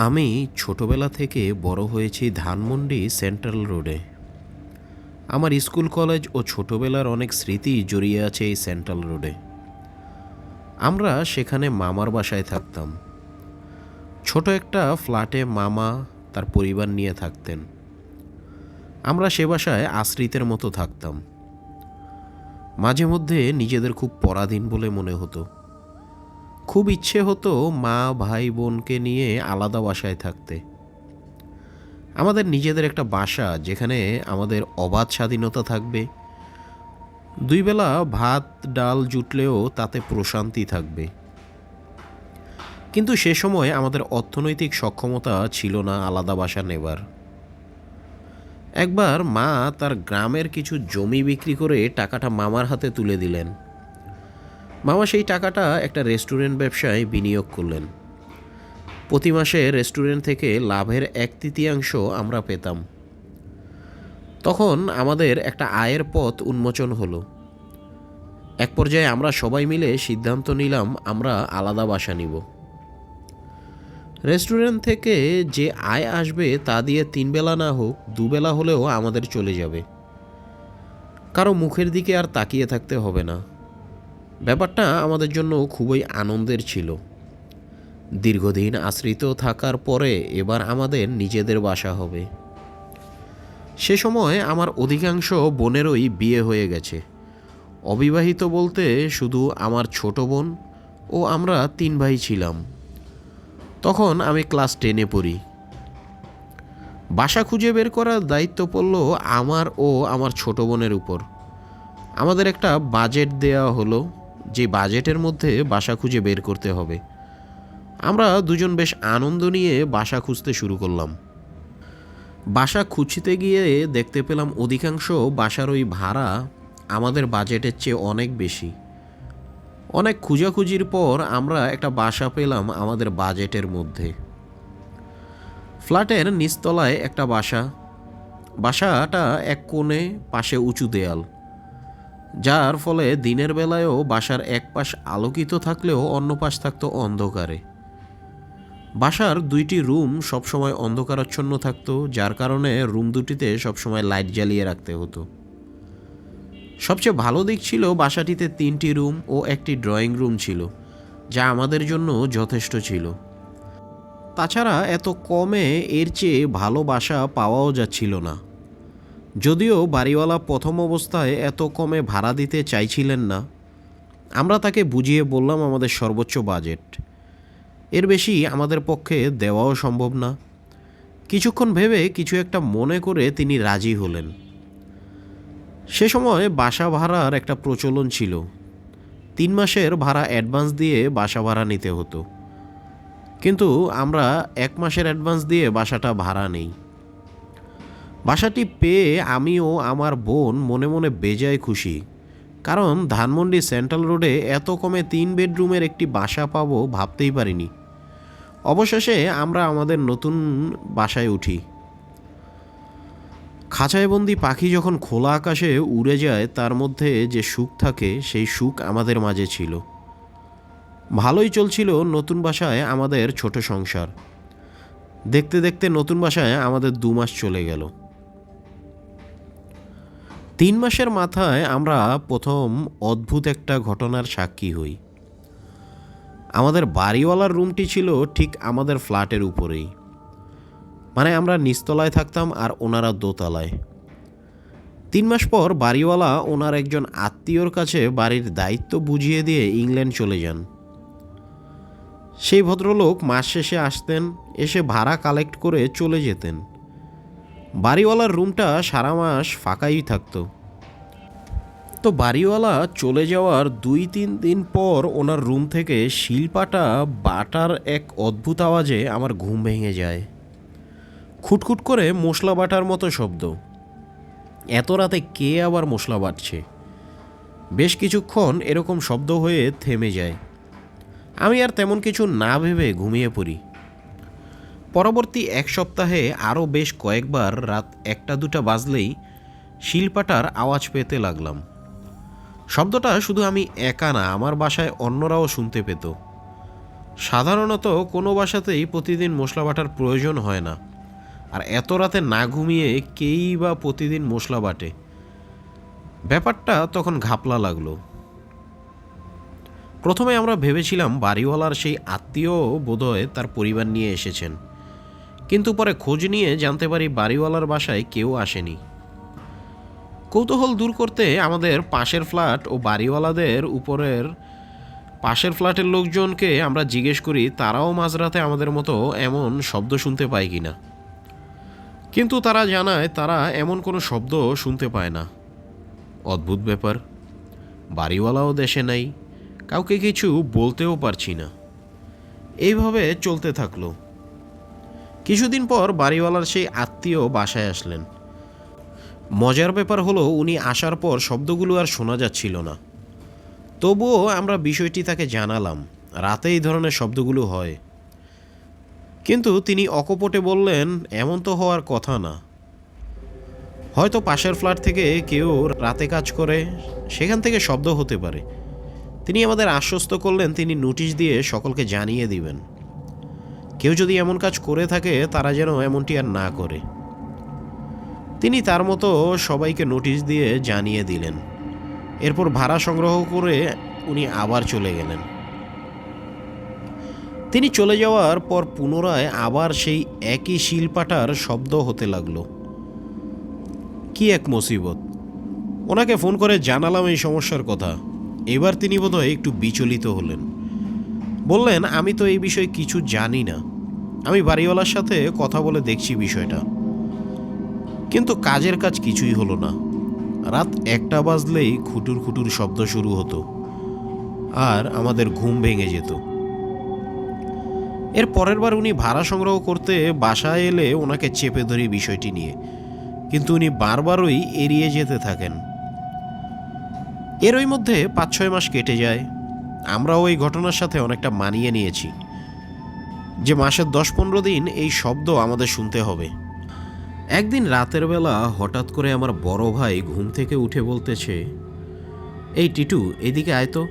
আমি ছোটবেলা থেকে বড় হয়েছি ধানমন্ডি সেন্ট্রাল রোডে। আমার স্কুল, কলেজ ও ছোটবেলার অনেক স্মৃতি জড়িয়ে আছে এই সেন্ট্রাল রোডে। আমরা সেখানে মামার বাসায় থাকতাম। ছোট একটা ফ্ল্যাটে মামা তার পরিবার নিয়ে থাকতেন। আমরা সে বাসায় আশ্রিতের মতো থাকতাম। মাঝে মধ্যে নিজেদের খুব পরাধীন বলে মনে হতো। খুব ইচ্ছে হতো মা, ভাই, বোনকে নিয়ে আলাদা বাসায় থাকতে। আমাদের নিজেদের একটা বাসা যেখানে আমাদের অবাধ স্বাধীনতা থাকবে। দুই বেলা ভাত, ডাল জুটলেও তাতে প্রশান্তি থাকবে। কিন্তু সে সময় আমাদের অর্থনৈতিক সক্ষমতা ছিল না আলাদা বাসা নেবার। একবার মা তার গ্রামের কিছু জমি বিক্রি করে টাকাটা মামার হাতে তুলে দিলেন। মামা সেই টাকাটা একটা রেস্টুরেন্ট ব্যবসায় বিনিয়োগ করলেন। প্রতি মাসে রেস্টুরেন্ট থেকে লাভের এক তৃতীয়াংশ আমরা পেতাম। তখন আমাদের একটা আয়ের পথ উন্মোচন হলো। এক পর্যায়ে আমরা সবাই মিলে সিদ্ধান্ত নিলাম, আমরা আলাদা বাসা নিব। রেস্টুরেন্ট থেকে যে আয় আসবে তা দিয়ে তিন বেলা না হোক দুবেলা হলেও আমাদের চলে যাবে। কারও মুখের দিকে আর তাকিয়ে থাকতে হবে না। ব্যাপারটা আমাদের জন্য খুবই আনন্দের ছিল। দীর্ঘদিন আশ্রিত থাকার পরে এবার আমাদের নিজেদের বাসা হবে। সে সময় আমার অধিকাংশ বোনেরই বিয়ে হয়ে গেছে। অবিবাহিত বলতে শুধু আমার ছোট বোন ও আমরা তিন ভাই ছিলাম। তখন আমি ক্লাস টেনে পড়ি। বাসা খুঁজে বের করার দায়িত্ব পড়ল আমার ও আমার ছোট বোনের উপর। আমাদের একটা বাজেট দেওয়া হলো। যে বাজেটের মধ্যে বাসা খুঁজে বের করতে হবে। আমরা দুজন বেশ আনন্দ নিয়ে বাসা খুঁজতে শুরু করলাম। বাসা খুঁজতে গিয়ে দেখতে পেলাম অধিকাংশ বাসার ওই ভাড়া আমাদের বাজেটের চেয়ে অনেক বেশি। অনেক খুঁজাখুঁজির পর আমরা একটা বাসা পেলাম আমাদের বাজেটের মধ্যে। ফ্ল্যাটের নিচতলায় একটা বাসা। বাসাটা এক কোণে, পাশে উঁচু দেয়াল। যার ফলে দিনের বেলায়ও বাসার এক পাশ আলোকিত থাকলেও অন্য পাশ থাকতো অন্ধকারে। বাসার দুইটি রুম সবসময় অন্ধকারাচ্ছন্ন থাকতো, যার কারণে রুম দুটিতে সবসময় লাইট জ্বালিয়ে রাখতে হতো। সবচেয়ে ভালো দিক ছিল বাসাটিতে তিনটি রুম ও একটি ড্রয়িং রুম ছিল, যা আমাদের জন্য যথেষ্ট ছিল। তাছাড়া এত কমে এর চেয়ে ভালো বাসা পাওয়াও যাচ্ছিল না। যদিও বাড়িওয়ালা প্রথম অবস্থায় এত কমে ভাড়া দিতে চাইছিলেন না, আমরা তাকে বুঝিয়ে বললাম আমাদের সর্বোচ্চ বাজেট। এর বেশি আমাদের পক্ষে দেওয়াও সম্ভব না। কিছুক্ষণ ভেবে কিছু একটা মনে করে তিনি রাজি হলেন। সে সময় বাসা ভাড়ার একটা প্রচলন ছিল। তিন মাসের ভাড়া অ্যাডভান্স দিয়ে বাসা ভাড়া নিতে হতো। কিন্তু আমরা এক মাসের অ্যাডভান্স দিয়ে বাসাটা ভাড়া নেই। বাসাটি পেয়ে আমি ও আমার বোন মনে মনে বেজায় খুশি। কারণ ধানমন্ডি সেন্ট্রাল রোডে এত কমে তিন বেডরুমের একটি বাসা পাবো ভাবতেই পারিনি। অবশেষে আমরা আমাদের নতুন বাসায় উঠি। খাঁচায়বন্দি পাখি যখন খোলা আকাশে উড়ে যায়, তার মধ্যে যে সুখ থাকে, সেই সুখ আমাদের মাঝে ছিল। ভালোই চলছিল নতুন বাসায় আমাদের ছোট সংসার। দেখতে দেখতে নতুন বাসায় আমাদের দু মাস চলে গেল। তিন মাসের মাথায় আমরা প্রথম অদ্ভুত একটা ঘটনার সাক্ষী হই। আমাদের বাড়িওয়ালার রুমটি ছিল ঠিক আমাদের ফ্ল্যাটের উপরেই। মানে আমরা নিচতলায় থাকতাম আর ওনারা দোতলায়। তিন মাস পর বাড়িওয়ালা ওনার একজন আত্মীয়র কাছে বাড়ির দায়িত্ব বুঝিয়ে দিয়ে ইংল্যান্ড চলে যান। সেই ভদ্রলোক মাস শেষে আসতেন, এসে ভাড়া কালেক্ট করে চলে যেতেন। বাড়িওয়ালার রুমটা সারা মাস ফাঁকাই থাকতো। তো বাড়িওয়ালা চলে যাওয়ার দুই তিন দিন পর ওনার রুম থেকে শিলপাটা বাটার এক অদ্ভুত আওয়াজে আমার ঘুম ভেঙে যায়। খুটখুট করে মশলা বাটার মতো শব্দ। এত রাতে কে আবার মশলা বাটছে? বেশ কিছুক্ষণ এরকম শব্দ হয়ে থেমে যায়। আমি আর তেমন কিছু না ভেবে ঘুমিয়ে পড়ি। পরবর্তী এক সপ্তাহে আরও বেশ কয়েকবার রাত একটা দুটা বাজলেই শিলপাটার আওয়াজ পেতে লাগলাম। শব্দটা শুধু আমি একা না, আমার বাসায় অন্যরাও শুনতে পেত। সাধারণত কোনো বাসাতেই প্রতিদিন মশলা বাটার প্রয়োজন হয় না। আর এত রাতে না ঘুমিয়ে কেই বা প্রতিদিন মশলা বাটে। ব্যাপারটা তখন ঘাপলা লাগল। প্রথমে আমরা ভেবেছিলাম বাড়িওয়ালার সেই আত্মীয় বোধহয় তার পরিবার নিয়ে এসেছেন। কিন্তু পরে খোঁজ নিয়ে জানতে পারি বাড়িওয়ালার বাসায় কেউ আসেনি। কৌতূহল দূর করতে আমাদের পাশের ফ্ল্যাট ও বাড়িওয়ালাদের উপরের পাশের ফ্ল্যাটের লোকজনকে আমরা জিজ্ঞেস করি, তারাও মাঝরাতে আমাদের মতো এমন শব্দ শুনতে পায় কি না কিন্তু তারা জানায়, তারা এমন কোনো শব্দ শুনতে পায় না। অদ্ভুত ব্যাপার। বাড়িওয়ালাও দেশে নাই, কাউকে কিছু বলতেও পারছি না। এইভাবে চলতে থাকল। কিছুদিন পর বাড়িওয়ালার সেই আত্মীয় বাসায় আসলেন। মজার ব্যাপার হলো উনি আসার পর শব্দগুলো আর শোনা যাচ্ছিল না। তবুও আমরা বিষয়টি তাকে জানালাম। রাতে এই ধরনের শব্দগুলো হয়। কিন্তু তিনি অকপটে বললেন, এমন তো হওয়ার কথা না। হয়তো পাশের ফ্ল্যাট থেকে কেউ রাতে কাজ করে, সেখান থেকে শব্দ হতে পারে। তিনি আমাদের আশ্বস্ত করলেন, তিনি নোটিশ দিয়ে সকলকে জানিয়ে দিবেন। কেউ যদি এমন কাজ করে থাকে, তারা যেন এমনটি আর না করে। তিনি তার মতো সবাইকে নোটিশ দিয়ে জানিয়ে দিলেন। এরপর ভাড়া সংগ্রহ করে উনি আবার চলে গেলেন। তিনি চলে যাওয়ার পর পুনরায় আবার সেই একই শিলপাটার শব্দ হতে লাগল। কি এক মুসিবত? ওনাকে ফোন করে জানালাম এই সমস্যার কথা। এবার তিনি বোধহয় একটু বিচলিত হলেন। বললেন, আমি তো এই বিষয়ে কিছু জানি না। আমি বাড়িওয়ালার সাথে কথা বলে দেখছি বিষয়টা। কিন্তু কাজের কাজ কিছুই হলো না। রাত একটা বাজলেই খুটুর খুটুর শব্দ শুরু হতো আর আমাদের ঘুম ভেঙে যেত। এর পরের বার উনি ভাড়া সংগ্রহ করতে বাসায় এলে ওনাকে চেপে ধরি বিষয়টি নিয়ে। কিন্তু উনি বারবারই এড়িয়ে যেতে থাকেন। এরই মধ্যে পাঁচ ছয় মাস কেটে যায়। আমরাও এই ঘটনার সাথে অনেকটা মানিয়ে নিয়েছি। যে মাসের দশ পনেরো দিন এই শব্দ আমাদের শুনতে হবে। একদিন রাতের বেলা হঠাৎ করে আমার বড় ভাই ঘুম থেকে উঠে বলতেছে, এই টিটু, এদিকে আয় তো।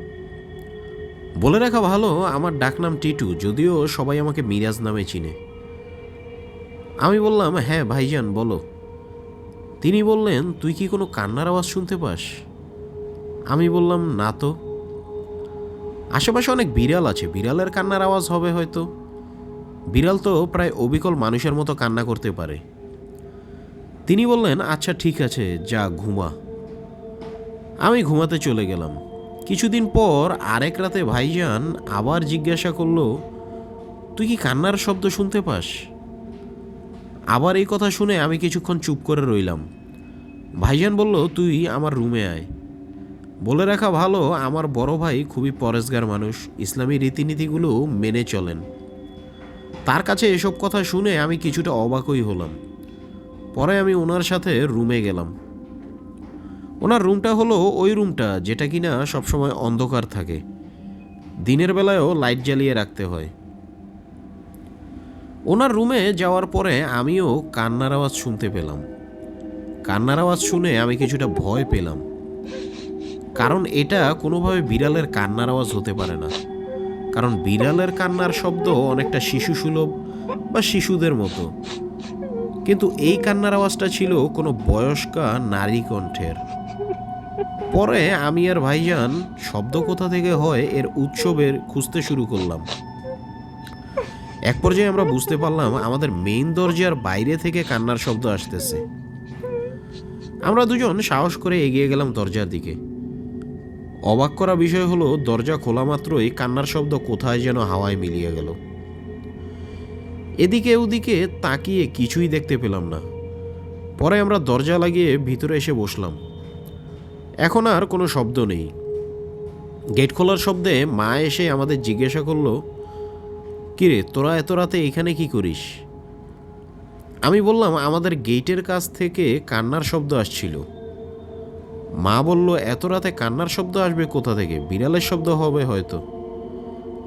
বলে রাখা ভালো, আমার ডাকনাম টিটু, যদিও সবাই আমাকে মিরাজ নামে চিনে। আমি বললাম হ্যাঁ ভাইজান, বলো। তিনি বললেন, তুই কি কোনো কান্নার আওয়াজ শুনতে পাস? আমি বললাম, না তো। আশেপাশে অনেক বিড়াল আছে, বিড়ালের কান্নার আওয়াজ হবে হয়তো। বিড়াল তো প্রায় অবিকল মানুষের মতো কান্না করতে পারে। তিনি বললেন আচ্ছা ঠিক আছে, যা, ঘুমা। আমি ঘুমাতে চলে গেলাম। কিছুদিন পর আরেক রাতে ভাইজান আবার জিজ্ঞাসা করল, তুই কি কান্নার শব্দ শুনতে পাস? আবার এই কথা শুনে আমি কিছুক্ষণ চুপ করে রইলাম। ভাইজান বলল, তুই আমার রুমে আয়। বলে রাখা ভালো, আমার বড় ভাই খুবই পরেশগার মানুষ, ইসলামী রীতিনীতিগুলো মেনে চলেন। তার কাছে এসব কথা শুনে আমি কিছুটা অবাকই হলাম। পরে আমি ওনার সাথে রুমে গেলাম। ওনার রুমটা হলো ওই রুমটা, যেটা কিনা সবসময় অন্ধকার থাকে। দিনের বেলায়ও লাইট জ্বালিয়ে রাখতে হয়। ওনার রুমে যাওয়ার পরে আমিও কান্নার আওয়াজ শুনতে পেলাম। কান্নার আওয়াজ শুনে আমি কিছুটা ভয় পেলাম। কারণ এটা কোনোভাবে বিড়ালের কান্নার আওয়াজ হতে পারে না। কারণ বিড়ালের কান্নার শব্দ অনেকটা শিশু সুলভ বা শিশুদের মতো। কিন্তু এই কান্নার আওয়াজটা ছিল কোনো বয়স্কা নারী কণ্ঠের। পরে আমি আর ভাইজান শব্দ কোথা থেকে হয় এর উৎসবের খুঁজতে শুরু করলাম। এক পর্যায়ে আমরা বুঝতে পারলাম আমাদের মেইন দরজার বাইরে থেকে কান্নার শব্দ আসতেছে। আমরা দুজন সাহস করে এগিয়ে গেলাম দরজার দিকে। অবাক করা বিষয় হলো, দরজা খোলা মাত্রই কান্নার শব্দ কোথায় যেন হাওয়ায় মিলিয়ে গেল। এদিকে ওদিকে তাকিয়ে কিছুই দেখতে পেলাম না। পরে আমরা দরজা লাগিয়ে ভিতরে এসে বসলাম। এখন আর কোনো শব্দ নেই। গেট খোলার শব্দে মা এসে আমাদের জিজ্ঞাসা করল, কিরে, তোরা এত রাতে এখানে কি করিস? আমি বললাম, আমাদের গেটের কাছ থেকে কান্নার শব্দ আসছিল। মা বলল, এত রাতে কান্নার শব্দ আসবে কোথা থেকে? বিড়ালের শব্দ হবে হয়তো।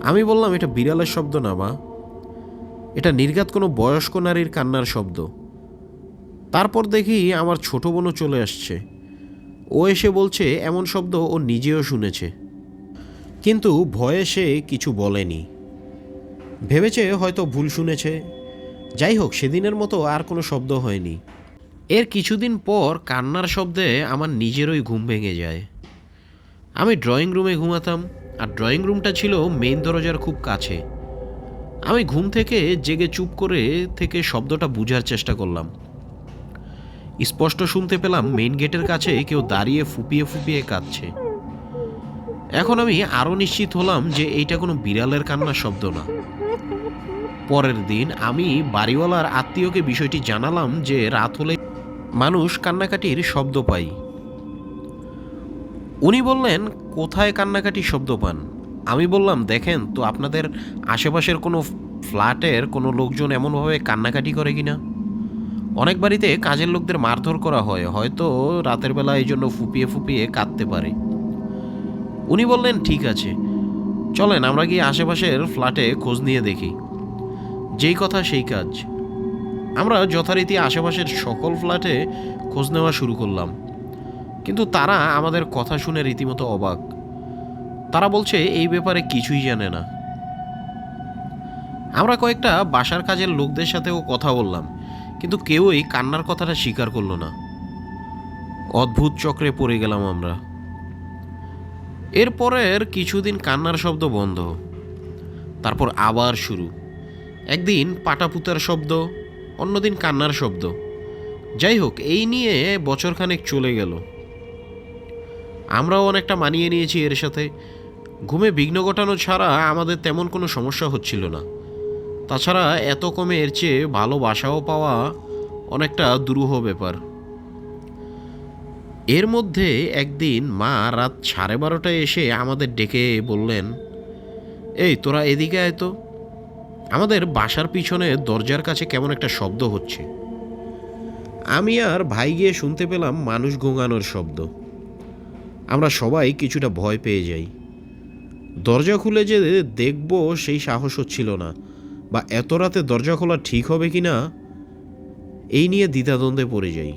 আমি বললাম, এটা বিড়ালের শব্দ না মা। এটা নির্ঘাত কোনো বয়স্ক নারীর কান্নার শব্দ। তারপর দেখি আমার ছোট বোনও চলে আসছে। ও এসে বলছে, এমন শব্দ ও নিজেও শুনেছে। কিন্তু ভয়ে সে কিছু বলেনি। ভেবেছে হয়তো ভুল শুনেছে। যাই হোক, সেদিনের মতো আর কোনো শব্দ হয়নি। এর কিছুদিন পর কান্নার শব্দে আমার নিজেরই ঘুম ভেঙে যায়। আমি ড্রয়িং রুমে ঘুমাতাম, আর ড্রয়িং রুমটা ছিল মেইন দরজার খুব কাছে। আমি ঘুম থেকে জেগে চুপ করে থেকে শব্দটা বুঝার চেষ্টা করলাম। স্পষ্ট শুনতে পেলাম মেইন গেটের কাছে কেউ দাঁড়িয়ে ফুপিয়ে ফুপিয়ে কাঁদছে। এখন আমি আরও নিশ্চিত হলাম যে এইটা কোনো বিড়ালের কান্নার শব্দ না। পরের দিন আমি বাড়িওয়ালার আত্মীয়কে বিষয়টি জানালাম যে রাত হলে মানুষ কান্নাকাটির শব্দ পাই উনি বললেন, কোথায় কান্নাকাটির শব্দ পান? আমি বললাম, দেখেন তো আপনাদের আশেপাশের কোনো ফ্ল্যাটের কোনো লোকজন এমনভাবে কান্নাকাটি করে কিনা? অনেক বাড়িতে কাজের লোকদের মারধর করা হয়, হয়তো রাতের বেলা এই জন্য ফুপিয়ে ফুপিয়ে কাঁদতে পারে। উনি বললেন, ঠিক আছে, চলেন আমরা গিয়ে আশেপাশের ফ্ল্যাটে খোঁজ নিয়ে দেখি। যেই কথা সেই কাজ। আমরা যথারীতি আশেপাশের সকল ফ্ল্যাটে খোঁজ নেওয়া শুরু করলাম। কিন্তু তারা আমাদের কথা শুনে রীতিমতো অবাক। তারা বলছে, এই ব্যাপারে কিছুই জানে না। আমরা কয়েকটা বাসার কাজের লোকদের সাথেও কথা বললাম, কিন্তু কেউই কান্নার কথাটা স্বীকার করল না। অদ্ভুত চক্রে পড়ে গেলাম আমরা। এরপরের কিছুদিন কান্নার শব্দ বন্ধ। তারপর আবার শুরু। একদিন পাটাপুতার শব্দ, অন্যদিন কান্নার শব্দ। যাই হোক, এই নিয়ে বছরখানেক চলে গেল। আমরাও অনেকটা মানিয়ে নিয়েছি এর সাথে। ঘুমে বিঘ্ন ঘটানো ছাড়া আমাদের তেমন কোনো সমস্যা হচ্ছিল না। তাছাড়া এত কমে এর চেয়ে ভালো বাসাও পাওয়া অনেকটা দুরূহ ব্যাপার। এর মধ্যে একদিন মা রাত সাড়ে বারোটায় এসে আমাদের ডেকে বললেন, এই, তোরা এদিকে আয় তো। আমাদের বাসার পিছনে দরজার কাছে কেমন একটা শব্দ হচ্ছে। আমি আর ভাই গিয়ে শুনতে পেলাম মানুষ গোঙানোর শব্দ। আমরা সবাই কিছুটা ভয় পেয়ে যাই। দরজা খুলে যে দেখব সেই সাহস হচ্ছিল না। বা এত রাতে দরজা খোলা ঠিক হবে কি না, এই নিয়ে দ্বিধাদ্বন্দ্বে পড়ে যাই।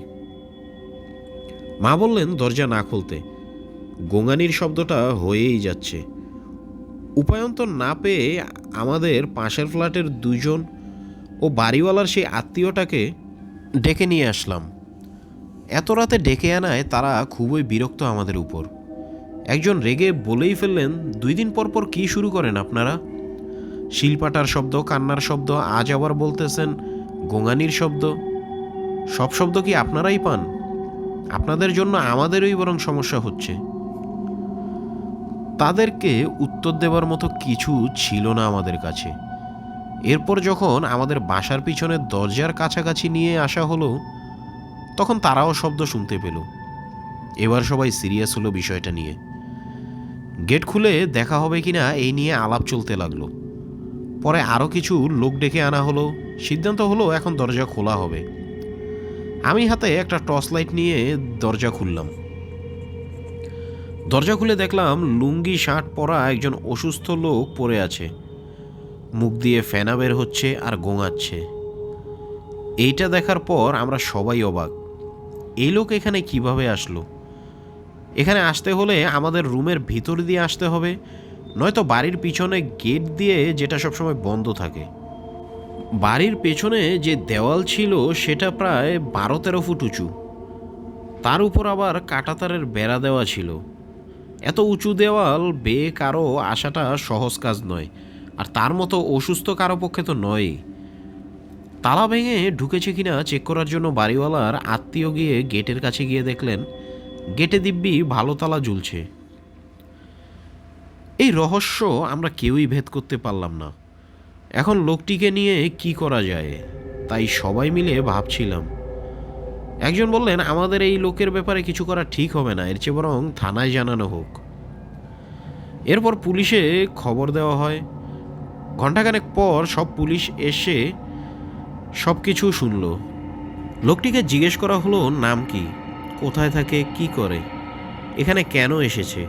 মা বললেন, দরজা না খুলতে। গোঙানির শব্দটা হয়েই যাচ্ছে। উপায়ন্তর না পেয়ে আমাদের পাশের ফ্ল্যাটের দুজন ও বাড়িওয়ালার সেই আত্মীয়টাকে ডেকে নিয়ে আসলাম। এত রাতে ডেকে আনায় তারা খুবই বিরক্ত আমাদের উপর। একজন রেগে বলেই ফেললেন, দুই দিন পর পর কী শুরু করেন আপনারা? শিলপাটার শব্দ, কান্নার শব্দ, আজ আবার বলতেছেন, গোঙানির শব্দ। সব শব্দ কি আপনারাই পান? আপনাদের জন্য আমাদেরই বরং সমস্যা হচ্ছে। তাদেরকে উত্তর দেবার মতো কিছু ছিল না আমাদের কাছে। এরপর যখন আমাদের বাসার পিছনে দরজার কাছাকাছি নিয়ে আসা হলো, তখন তারাও শব্দ শুনতে পেল। এবার সবাই সিরিয়াস হলো বিষয়টা নিয়ে। গেট খুলে দেখা হবে কিনা এই নিয়ে আলাপ চলতে লাগল। পরে আরও কিছু লোক ডেকে আনা হলো। সিদ্ধান্ত হলো এখন দরজা খোলা হবে। আমি হাতে একটা টর্চ লাইট নিয়ে দরজা খুললাম। দরজা খুলে দেখলাম লুঙ্গি, শার্ট পরা একজন অসুস্থ লোক পড়ে আছে। মুখ দিয়ে ফেনা বের হচ্ছে আর গোঙাচ্ছে। এইটা দেখার পর আমরা সবাই অবাক। এই লোক এখানে কীভাবে আসলো? এখানে আসতে হলে আমাদের রুমের ভিতর দিয়ে আসতে হবে, নয়তো বাড়ির পিছনে গেট দিয়ে যেটা সবসময় বন্ধ থাকে। বাড়ির পেছনে যে দেওয়াল ছিল সেটা প্রায় বারো তেরো ফুট উঁচু। তার উপর আবার কাটাতারের বেড়া দেওয়া ছিল। এত উঁচু দেওয়াল বেয়ে কারও আসাটা সহজ কাজ নয়, আর তার মতো অসুস্থ কারও পক্ষে তো নয়ই। তালা ভেঙে ঢুকেছে কিনা চেক করার জন্য বাড়িওয়ালার আত্মীয় গিয়ে গেটের কাছে গিয়ে দেখলেন গেটে দিব্যি ভালো তালা ঝুলছে এই রহস্য আমরা কেউই ভেদ করতে পারলাম না। এখন লোকটিকে নিয়ে কি করা যায়? তাই সবাই মিলে ভাবছিলাম। একজন বললেন, আমাদের এই লোকের ব্যাপারে কিছু করা ঠিক হবে না, এর চেয়ে বরং থানায় জানানো হোক। এরপর পুলিশে খবর দেওয়া হয়। ঘণ্টাখানেক পর সব পুলিশ এসে সব কিছু শুনল। লোকটিকে জিজ্ঞেস করা হলো, নাম কি? কোথায় থাকে, কি করে, এখানে কেন এসেছে?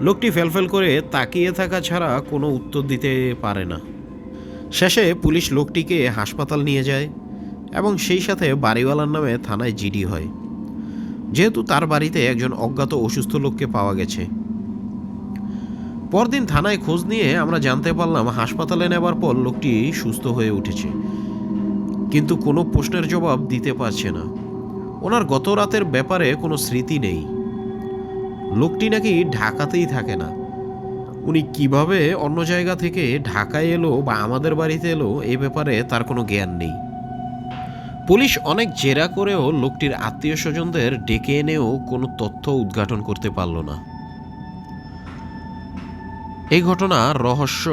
লোকটি ফেলফেল করে তাকিয়ে থাকা ছাড়া কোনো উত্তর দিতে পারে না। শেষে পুলিশ লোকটিকে হাসপাতাল নিয়ে যায় এবং সেই সাথে বাড়িওয়ালার নামে থানায় জিডি হয়। যেহেতু তার বাড়িতে একজন অজ্ঞাত অসুস্থ লোককে পাওয়া গেছে। পরদিন থানায় খোঁজ নিয়ে আমরা জানতে পারলাম, হাসপাতালে নেবার পর লোকটি সুস্থ হয়ে উঠেছে। কিন্তু কোনো প্রশ্নের জবাব দিতে পারছে না। ওনার গত রাতের ব্যাপারে কোনো স্মৃতি নেই। লোকটি নাকি ঢাকাতেই থাকে না। উনি কীভাবে অন্য জায়গা থেকে ঢাকায় এলো বা আমাদের বাড়িতে এলো, এ ব্যাপারে তার কোনো জ্ঞান নেই। পুলিশ অনেক জেরা করেও লোকটির আত্মীয় স্বজনদের ডেকে এনেও কোনো তথ্য উদ্ঘাটন করতে পারল না। এই ঘটনার রহস্য,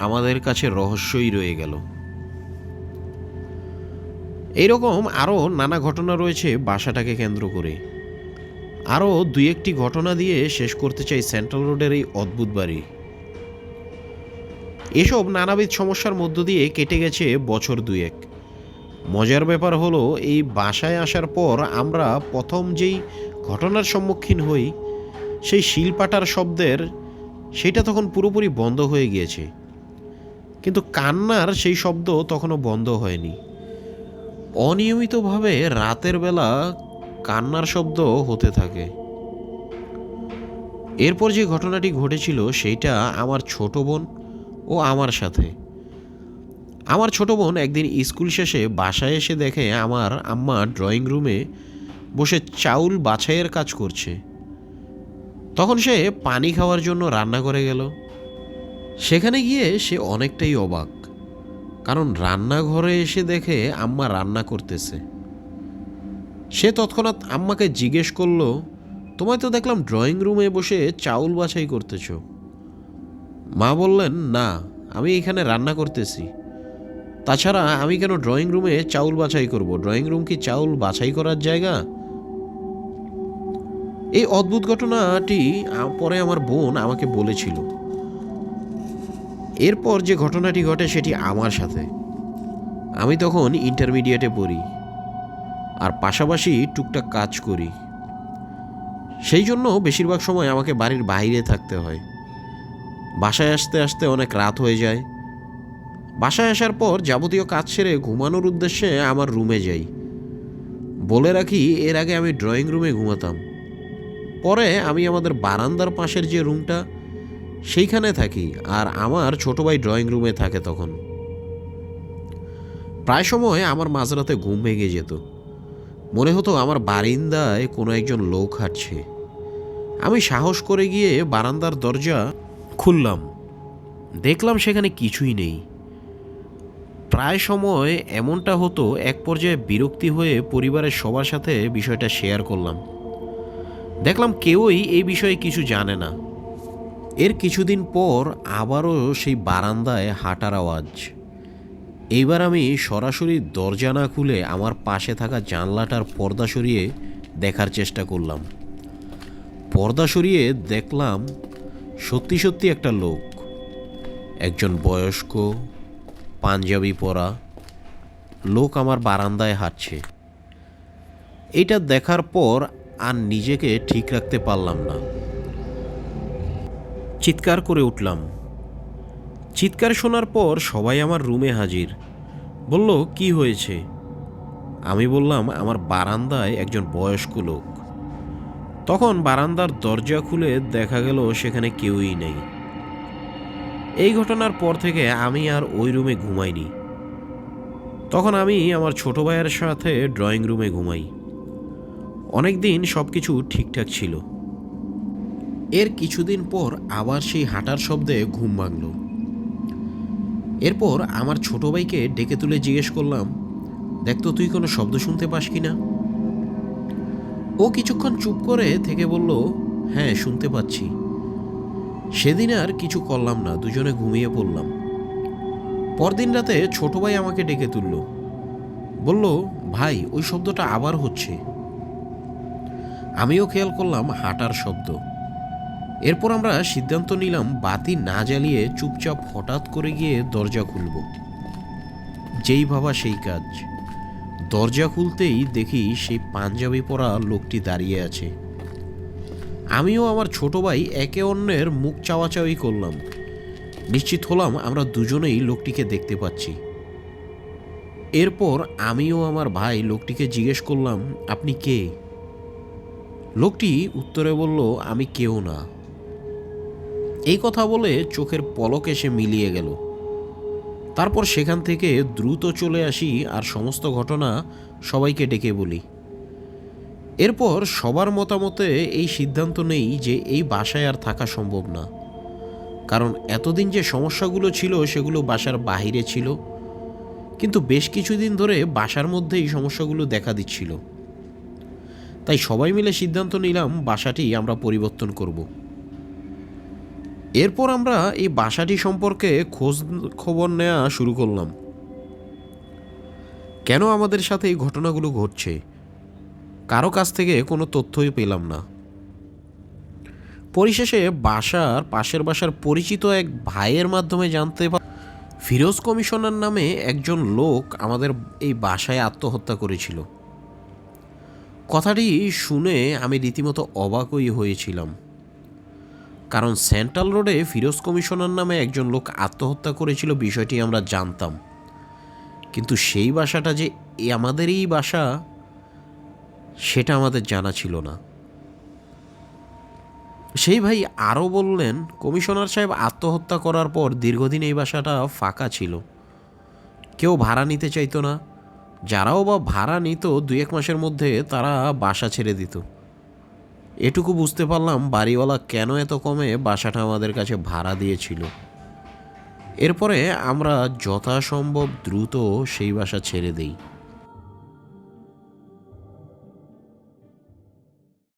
আমাদের কাছে রহস্যই রয়ে গেল। এইরকম আরও নানা ঘটনা রয়েছে বাসাটাকে কেন্দ্র করে। আরও দুই একটি ঘটনা দিয়ে শেষ করতে চাই সেন্ট্রাল রোডের এই অদ্ভুত বাড়ি। এসব নানাবিধ সমস্যার মধ্য দিয়ে কেটে গেছে বছর দুয়েক। মজার ব্যাপার হলো, এই বাসায় আসার পর আমরা প্রথম যেই ঘটনার সম্মুখীন হই, সেই শিলপাটার শব্দের, সেটা তখন পুরোপুরি বন্ধ হয়ে গিয়েছে। কিন্তু কান্নার সেই শব্দ তখনও বন্ধ হয়নি। অনিয়মিতভাবে রাতের বেলা কান্নার শব্দ হতে থাকে। এরপর যে ঘটনাটি ঘটেছিল সেইটা আমার ছোট বোন ও আমার সাথে। আমার ছোট বোন একদিন স্কুল শেষে বাসায় এসে দেখে আমার আম্মা ড্রয়িং রুমে বসে চাউল বাছাইয়ের কাজ করছে। তখন সে পানি খাওয়ার জন্য রান্না করে গেল। সেখানে গিয়ে সে অনেকটাই অবাক। কারণ রান্নাঘরে এসে দেখে আম্মা রান্না করতেছে। সে তৎক্ষণাৎ আম্মাকে জিজ্ঞেস করল, তোমায় তো দেখলাম ড্রয়িং রুমে বসে চাউল বাছাই করতেছ। মা বললেন, না, আমি এখানে রান্না করতেছি। তাছাড়া আমি কেন ড্রয়িং রুমে চাউল বাছাই করব? ড্রয়িং রুম কি চাউল বাছাই করার জায়গা? এই অদ্ভুত ঘটনাটি পরে আমার বোন আমাকে বলেছিল। এরপর যে ঘটনাটি ঘটে সেটি আমার সাথে। আমি তখন ইন্টারমিডিয়েটে পড়ি আর পাশাপাশি টুকটাক কাজ করি। সেই জন্য বেশিরভাগ সময় আমাকে বাড়ির বাইরে থাকতে হয়। বাসায় আসতে আসতে অনেক রাত হয়ে যায়। বাসায় আসার পর যাবতীয় কাজ সেরে ঘুমানোর উদ্দেশ্যে আমার রুমে যাই। বলে রাখি, এর আগে আমি ড্রয়িং রুমে ঘুমাতাম। পরে আমি আমাদের বারান্দার পাশের যে রুমটা সেইখানে থাকি, আর আমার ছোট ভাই ড্রয়িং রুমে থাকে তখন। প্রায় সময় আমার মাঝরাতে ঘুম ভেঙে যেত। মনে হতো আমার বারিন্দায় কোনো একজন লোক হাঁটছে। আমি সাহস করে গিয়ে বারান্দার দরজা খুললাম। দেখলাম সেখানে কিছুই নেই। প্রায় সময় এমনটা হতো, এক পর্যায়ে বিরক্তি হয়ে পরিবারের সবার সাথে বিষয়টা শেয়ার করলাম। দেখলাম কেউই এই বিষয়ে কিছু জানে না। এর কিছুদিন পর আবারও সেই বারান্দায় হাঁটার আওয়াজ। এইবার আমি সরাসরি দরজা না খুলে আমার পাশে থাকা জানলাটার পর্দা সরিয়ে দেখার চেষ্টা করলাম। পর্দা সরিয়ে দেখলাম সত্যি সত্যি একটা লোক। একজন বয়স্ক, পাঞ্জাবি পরা লোক আমার বারান্দায় হাঁটছে। এটা দেখার পর আর নিজেকে ঠিক রাখতে পারলাম না। চিৎকার করে উঠলাম। চিৎকার শোনার পর সবাই আমার রুমে হাজির। বলল, কি হয়েছে? আমি বললাম, আমার বারান্দায় একজন বয়স্ক লোক। তখন বারান্দার দরজা খুলে দেখা গেল সেখানে কেউই নেই। এই ঘটনার পর থেকে আমি আর ওই রুমে ঘুমাইনি। তখন আমি আমার ছোট ভাইয়ের সাথে ড্রয়িং রুমে ঘুমাই। অনেক দিন সব কিছু ঠিকঠাক ছিল। এর কিছুদিন পর আবার সেই হাঁটার শব্দে ঘুম ভাঙল। এরপর আমার ছোট ভাইকে ডেকে তুলে জিজ্ঞেস করলাম, দেখ তো, তুই কোনো শব্দ শুনতে পাস কি না? ও কিছুক্ষণ চুপ করে থেকে বলল হ্যাঁ শুনতে পাচ্ছি। সেদিন আর কিছু করলাম না, দুজনে ঘুমিয়ে পড়লাম। পরদিন রাতে ছোট ভাই আমাকে ডেকে তুলল। বলল, ভাই, ওই শব্দটা আবার হচ্ছে। আমিও খেয়াল করলাম হাঁটার শব্দ। এরপর আমরা সিদ্ধান্ত নিলাম বাতি না জ্বালিয়ে চুপচাপ হঠাৎ করে গিয়ে দরজা খুলব। যেই ভাবা সেই কাজ। দরজা খুলতেই দেখি সেই পাঞ্জাবি পরা লোকটি দাঁড়িয়ে আছে। আমিও আমার ছোট ভাই একে অন্যের মুখ চাওয়াচাওয়ি করলাম। নিশ্চিত হলাম আমরা দুজনেই লোকটিকে দেখতে পাচ্ছি। এরপর আমিও আমার ভাই লোকটিকে জিজ্ঞেস করলাম, আপনি কে? লোকটি উত্তরে বলল, আমি কেউ না। এই কথা বলে চোখের পলক এসে মিলিয়ে গেল। তারপর সেখান থেকে দ্রুত চলে আসি আর সমস্ত ঘটনা সবাইকে ডেকে বলি। এরপর সবার মতামতে এই সিদ্ধান্ত নেই যে এই বাসায় আর থাকা সম্ভব না। কারণ এতদিন যে সমস্যাগুলো ছিল সেগুলো বাসার বাহিরে ছিল। কিন্তু বেশ কিছুদিন ধরে বাসার মধ্যে এই সমস্যাগুলো দেখা দিচ্ছিল। তাই সবাই মিলে সিদ্ধান্ত নিলাম বাসাটি আমরা পরিবর্তন করব। এরপর আমরা এই বাসাটি সম্পর্কে খোঁজ খবর নেওয়া শুরু করলাম। কেন আমাদের সাথে এই ঘটনাগুলো ঘটছে? কারও কাছ থেকে কোনো তথ্যই পেলাম না। পরিশেষে বাসার পাশের বাসার পরিচিত এক ভাইয়ের মাধ্যমে জানতে পা- ফিরোজ কমিশনার নামে একজন লোক আমাদের এই বাসায় আত্মহত্যা করেছিল। কথাটি শুনে আমি রীতিমতো অবাকই হয়েছিলাম। কারণ সেন্ট্রাল রোডে ফিরোজ কমিশনার নামে একজন লোক আত্মহত্যা করেছিল, বিষয়টি আমরা জানতাম। কিন্তু সেই বাসাটা যে এ আমাদেরই বাসা, সেটা আমাদের জানা ছিল না। সেই ভাই আরও বললেন, কমিশনার সাহেব আত্মহত্যা করার পর দীর্ঘদিন এই বাসাটা ফাঁকা ছিল। কেউ ভাড়া নিতে চাইতো না। যারাও বা ভাড়া নিত দুই এক মাসের মধ্যে তারা বাসা ছেড়ে দিত। এটুকু বুঝতে পারলাম বাড়িওয়ালা কেন এত কমে বাসাটা আমাদের কাছে ভাড়া দিয়েছিল। এরপরে আমরা যথাসম্ভব দ্রুত সেই বাসা ছেড়ে দেই।